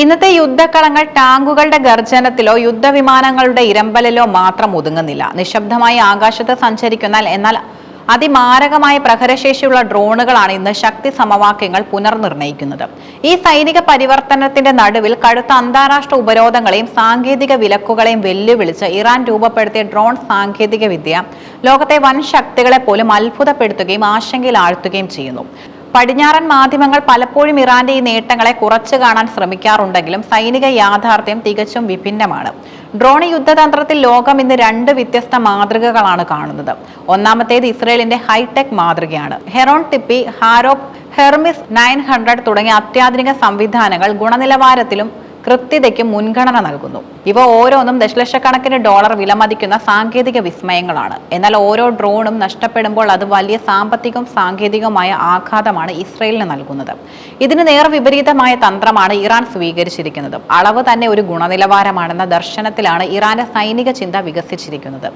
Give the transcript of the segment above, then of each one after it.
ഇന്നത്തെ യുദ്ധക്കളങ്ങൾ ടാങ്കുകളുടെ ഗർജനത്തിലോ യുദ്ധവിമാനങ്ങളുടെ ഇരമ്പലിലോ മാത്രം ഒതുങ്ങുന്നില്ല. നിശബ്ദമായി ആകാശത്ത് സഞ്ചരിക്കുന്ന എന്നാൽ അതിമാരകമായ പ്രഹരശേഷിയുള്ള ഡ്രോണുകളാണ് ഇന്ന് ശക്തി സമവാക്യങ്ങൾ പുനർനിർണയിക്കുന്നത്. ഈ സൈനിക പരിവർത്തനത്തിന്റെ നടുവിൽ കടുത്ത അന്താരാഷ്ട്ര ഉപരോധങ്ങളെയും സാങ്കേതിക വിലക്കുകളെയും വെല്ലുവിളിച്ച് ഇറാൻ രൂപപ്പെടുത്തിയ ഡ്രോൺ സാങ്കേതിക വിദ്യ ലോകത്തെ വൻ ശക്തികളെ പോലും അത്ഭുതപ്പെടുത്തുകയും ആശങ്കയിൽ ആഴ്ത്തുകയും ചെയ്യുന്നു. പടിഞ്ഞാറൻ മാധ്യമങ്ങൾ പലപ്പോഴും ഇറാന്റെ ഈ നേട്ടങ്ങളെ കുറച്ചു കാണാൻ ശ്രമിക്കാറുണ്ടെങ്കിലും സൈനിക യാഥാർത്ഥ്യം തികച്ചും വിഭിന്നമാണ്. ഡ്രോൺ യുദ്ധതന്ത്രത്തിൽ ലോകം ഇന്ന് രണ്ട് വ്യത്യസ്ത മാതൃകകളാണ് കാണുന്നത്. ഒന്നാമത്തേത് ഇസ്രയേലിന്റെ ഹൈടെക് മാതൃകയാണ്. Heron TP Harop Hermes nine hundred തുടങ്ങിയ അത്യാധുനിക സംവിധാനങ്ങൾ ഗുണനിലവാരത്തിലും കൃത്യതയ്ക്കും മുൻഗണന നൽകുന്നു. ഇവ ഓരോന്നും ദശലക്ഷക്കണക്കിന് ഡോളർ വിലമതിക്കുന്ന സാങ്കേതിക വിസ്മയങ്ങളാണ്. എന്നാൽ ഓരോ ഡ്രോണും നഷ്ടപ്പെടുമ്പോൾ അത് വലിയ സാമ്പത്തികവും സാങ്കേതികവുമായ ആഘാതമാണ് ഇസ്രയേലിന് നൽകുന്നത്. ഇതിന് നേർ വിപരീതമായ തന്ത്രമാണ് ഇറാൻ സ്വീകരിച്ചിരിക്കുന്നത്. അളവ് തന്നെ ഒരു ഗുണനിലവാരമാണെന്ന ദർശനത്തിലാണ് ഇറാന്റെ സൈനിക ചിന്ത വികസിച്ചിരിക്കുന്നത്.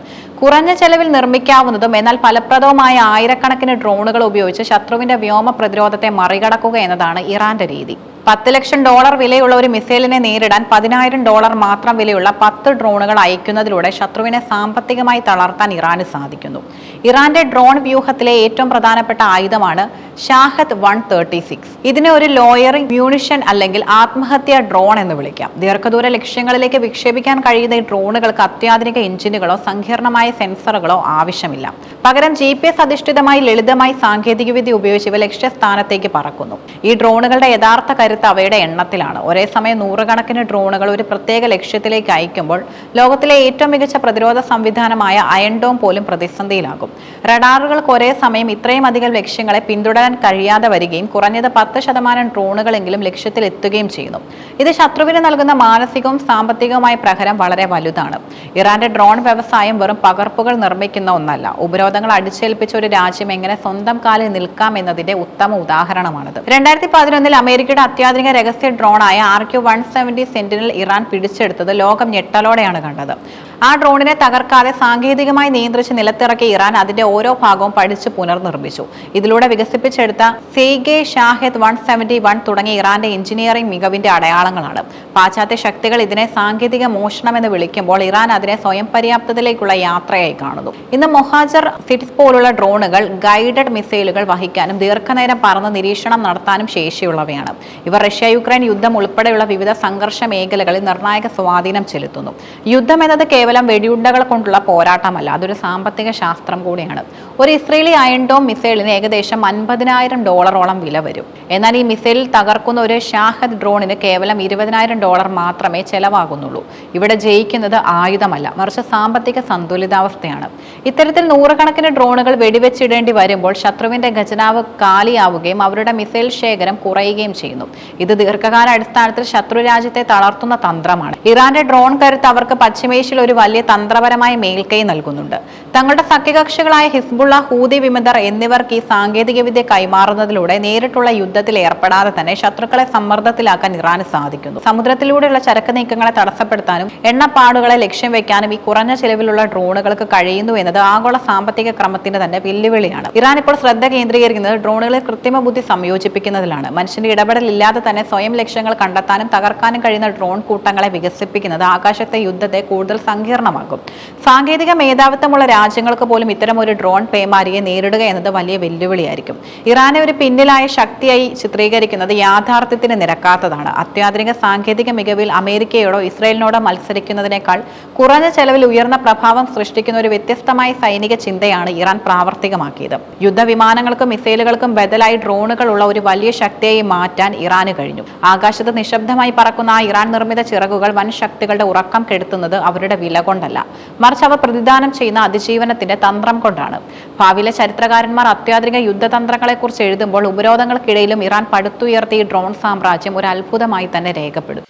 കുറഞ്ഞ ചെലവിൽ നിർമ്മിക്കാവുന്നതും എന്നാൽ ഫലപ്രദവുമായ ആയിരക്കണക്കിന് ഡ്രോണുകൾ ഉപയോഗിച്ച് ശത്രുവിന്റെ വ്യോമ പ്രതിരോധത്തെ മറികടക്കുക എന്നതാണ് ഇറാന്റെ രീതി. പത്ത് ലക്ഷം ഡോളർ വിലയുള്ള ഒരു മിസൈലിനെ നേരിടാൻ പതിനായിരം ഡോളർ മാത്രം വിലയുള്ള പത്ത് ഡ്രോണുകൾ അയക്കുന്നതിലൂടെ ശത്രുവിനെ സാമ്പത്തികമായി തളർത്താൻ ഇറാന് സാധിക്കുന്നു. ഇറാന്റെ ഡ്രോൺ വ്യൂഹത്തിലെ ഏറ്റവും പ്രധാനപ്പെട്ട ആയുധമാണ് ഷാഹത്ത് വൺ തേർട്ടി സിക്സ്. ഇതിനെ ഒരു ലോയറിംഗ് മ്യൂണിഷൻ അല്ലെങ്കിൽ ആത്മഹത്യ ഡ്രോൺ എന്ന് വിളിക്കാം. ദീർഘദൂര ലക്ഷ്യങ്ങളിലേക്ക് വിക്ഷേപിക്കാൻ കഴിയുന്ന ഈ ഡ്രോണുകൾക്ക് അത്യാധുനിക എഞ്ചിനുകളോ സങ്കീർണമായ സെൻസറുകളോ ആവശ്യമില്ല. പകരം ജി പി എസ് അധിഷ്ഠിതമായി ലളിതമായി സാങ്കേതികവിദ്യ ഉപയോഗിച്ച് ഇവ ലക്ഷ്യസ്ഥാനത്തേക്ക് പറക്കുന്നു. ഈ ഡ്രോണുകളുടെ യഥാർത്ഥ കരുത്ത് അവയുടെ എണ്ണത്തിലാണ്. ഒരേ സമയം നൂറുകണക്കിന് ഡ്രോണുകൾ ഒരു പ്രത്യേക ലക്ഷ്യത്തിലേക്ക് അയക്കുമ്പോൾ ലോകത്തിലെ ഏറ്റവും മികച്ച പ്രതിരോധ സംവിധാനമായ അയൺഡോം പോലും പ്രതിസന്ധിയിലാകും. റഡാറുകൾക്ക് ഒരേ സമയം ഇത്രയും അധികം ലക്ഷ്യങ്ങളെ പിന്തുടരാൻ കഴിയാതെ വരികയും കുറഞ്ഞത് പത്ത് ശതമാനം ഡ്രോണുകളെങ്കിലും ലക്ഷ്യത്തിൽ എത്തുകയും ചെയ്യുന്നു. ഇത് ശത്രുവിന് നൽകുന്ന മാനസികവും സാമ്പത്തികവുമായ പ്രഹരം വളരെ വലുതാണ്. ഇറാന്റെ ഡ്രോൺ വ്യവസായം വെറും പകർപ്പുകൾ നിർമ്മിക്കുന്ന ഒന്നല്ല. ഉപരോധങ്ങൾ അടിച്ചേൽപ്പിച്ച ഒരു രാജ്യം എങ്ങനെ സ്വന്തം കാലിൽ നിൽക്കാം എന്നതിന്റെ ഉത്തമ ഉദാഹരണമാണിത്. രണ്ടായിരത്തി പതിനൊന്നിൽ അമേരിക്കയുടെ അത്യാധുനിക രഹസ്യ ഡ്രോണായ R Q one seventy Sentinel Iran പിടിച്ചെടുത്തത് ലോകം ഞെട്ടലോടെയാണ് കണ്ടത്. ആ ഡ്രോണിനെ തകർക്കാതെ സാങ്കേതികമായി നിയന്ത്രിച്ച് നിലത്തിറക്കി ഇറാൻ അതിന്റെ ഓരോ ഭാഗവും പഠിച്ച് പുനർനിർമ്മിച്ചു. ഇതിലൂടെ വികസിപ്പിച്ചെടുത്ത Saegheh Shahed one seventy one തുടങ്ങിയ ഇറാന്റെ എഞ്ചിനീയറിംഗ് മികവിന്റെ അടയാളങ്ങളാണ്. പാശ്ചാത്യ ശക്തികൾ ഇതിനെ സാങ്കേതിക മോഷണം എന്ന് വിളിക്കുമ്പോൾ ഇറാൻ അതിനെ സ്വയം പര്യാപ്തതയിലേക്കുള്ള യാത്രയായി കാണുന്നു. ഇന്ന് മൊഹാജർ സിറ്റ്സ് പോലുള്ള ഡ്രോണുകൾ ഗൈഡഡ് മിസൈലുകൾ വഹിക്കാനും ദീർഘനേരം പറന്ന് നിരീക്ഷണം നടത്താനും ശേഷിയുള്ളവയാണ്. ഇവർ റഷ്യ യുക്രൈൻ യുദ്ധം ഉൾപ്പെടെയുള്ള വിവിധ സംഘർഷ മേഖലകളിൽ നിർണായക സ്വാധീനം ചെലുത്തുന്നു. യുദ്ധം എന്നത് കേവലം വെടിയുണ്ടകൾ കൊണ്ടുള്ള പോരാട്ടമല്ല അതൊരു സാമ്പത്തിക ശാസ്ത്രം കൂടിയാണ്. ഒരു ഇസ്രയേലി അയൺഡോം മിസൈലിന് ഏകദേശം അൻപതിനായിരം ഡോളറോളം വില വരും. എന്നാൽ ഈ മിസൈൽ തകർക്കുന്ന ഒരു ഷാഹദ് ഡ്രോണിന് കേവലം ഇരുപതിനായിരം ഡോളർ മാത്രമേ ചെലവാകുന്നുള്ളൂ. ഇവിടെ ജയിക്കുന്നത് ആയുധമല്ല മറിച്ച് സാമ്പത്തിക സന്തുലിതാവസ്ഥയാണ്. ഇത്തരത്തിൽ നൂറുകണക്കിന് ഡ്രോണുകൾ വെടിവെച്ചിടേണ്ടി വരുമ്പോൾ ശത്രുവിന്റെ ഖജനാവ് കാലിയാവുകയും അവരുടെ മിസൈൽ ശേഖരം കുറയുകയും ചെയ്യുന്നു. ഇത് ദീർഘകാല അടിസ്ഥാനത്തിൽ ശത്രു രാജ്യത്തെ തളർത്തുന്ന തന്ത്രമാണ്. ഇറാന്റെ ഡ്രോൺ കരുത്ത് അവർക്ക് പശ്ചിമേഷ്യയിൽ ഒരു വലിയ തന്ത്രപരമായ മേൽക്കൈ നൽകുന്നുണ്ട്. തങ്ങളുടെ സഖ്യകക്ഷികളായ ഹിസ്ബുള്ള ഹൂതി വിമതർ എന്നിവർക്ക് ഈ സാങ്കേതികവിദ്യ കൈമാറുന്നതിലൂടെ നേരിട്ടുള്ള യുദ്ധത്തിൽ ഏർപ്പെടാതെ തന്നെ ശത്രുക്കളെ സമ്മർദ്ദത്തിലാക്കാൻ ഇറാന് സാധിക്കുന്നു. സമുദ്രത്തിലൂടെയുള്ള ചരക്ക് നീക്കങ്ങളെ തടസ്സപ്പെടുത്താനും എണ്ണപ്പാടുകളെ ലക്ഷ്യം വെക്കാനും ഈ കുറഞ്ഞ ചെലവിലുള്ള ഡ്രോണുകൾക്ക് കഴിയുന്നു എന്നത് ആഗോള സാമ്പത്തിക ക്രമത്തിന്റെ തന്നെ വെല്ലുവിളിയാണ്. ഇറാൻ ഇപ്പോൾ ശ്രദ്ധ കേന്ദ്രീകരിക്കുന്നത് ഡ്രോണുകളെ കൃത്രിമ ബുദ്ധി സംയോജിപ്പിക്കുന്നതിലാണ്. മനുഷ്യന്റെ ഇടപെടലില്ലാതെ തന്നെ സ്വയം ലക്ഷ്യങ്ങൾ കണ്ടെത്താനും തകർക്കാനും കഴിയുന്ന ഡ്രോൺ കൂട്ടങ്ങളെ വികസിപ്പിക്കുന്നത് ആകാശത്തെ യുദ്ധത്തെ കൂടുതൽ സങ്കീർണമാക്കും. സാങ്കേതിക മേധാവിത്വമുള്ള രാജ്യങ്ങൾക്ക് പോലും ഇത്തരം ഒരു ഡ്രോൺ പേമാരിയെ നേരിടുക എന്നത് വലിയ വെല്ലുവിളിയായിരിക്കും. ഇറാനെ ഒരു പിന്നിലായ ശക്തിയായി ചിത്രീകരിക്കുന്നത് യാഥാർത്ഥ്യത്തിന് നിരക്കാത്തതാണ്. അത്യാധുനിക സാങ്കേതിക മികവിൽ അമേരിക്കയോടോ ഇസ്രയേലിനോടോ മത്സരിക്കുന്നതിനേക്കാൾ കുറഞ്ഞ ചെലവിൽ ഉയർന്ന പ്രഭാവം സൃഷ്ടിക്കുന്ന ഒരു വ്യത്യസ്തമായ സൈനിക ചിന്തയാണ് ഇറാൻ പ്രാവർത്തികമാക്കിയത്. യുദ്ധവിമാനങ്ങൾക്കും മിസൈലുകൾക്കും ബദലായി ഡ്രോണുകൾ ഉള്ള ഒരു വലിയ ശക്തിയായി മാറ്റാൻ ഇറാന് കഴിഞ്ഞു. ആകാശത്ത് നിശബ്ദമായി പറക്കുന്ന ആ ഇറാൻ നിർമ്മിത ചിറകുകൾ വൻ ശക്തികളുടെ ഉറക്കം കെടുത്തുന്നത് അവരുടെ വില കൊണ്ടല്ല. മറിച്ച് അവർ പ്രതിദാനം ചെയ്യുന്ന അതിജീവനത്തിന്റെ തന്ത്രം കൊണ്ടാണ്. ഭാവിയിലെ ചരിത്രകാരന്മാർ അത്യാധുനിക യുദ്ധതന്ത്രങ്ങളെക്കുറിച്ച് എഴുതുമ്പോൾ ഉപരോധങ്ങൾക്കിടയിലും ഇറാൻ പടുത്തുയർത്തിയ ഡ്രോൺ സാമ്രാജ്യം ഒരു അത്ഭുതമായി തന്നെ രേഖപ്പെടും.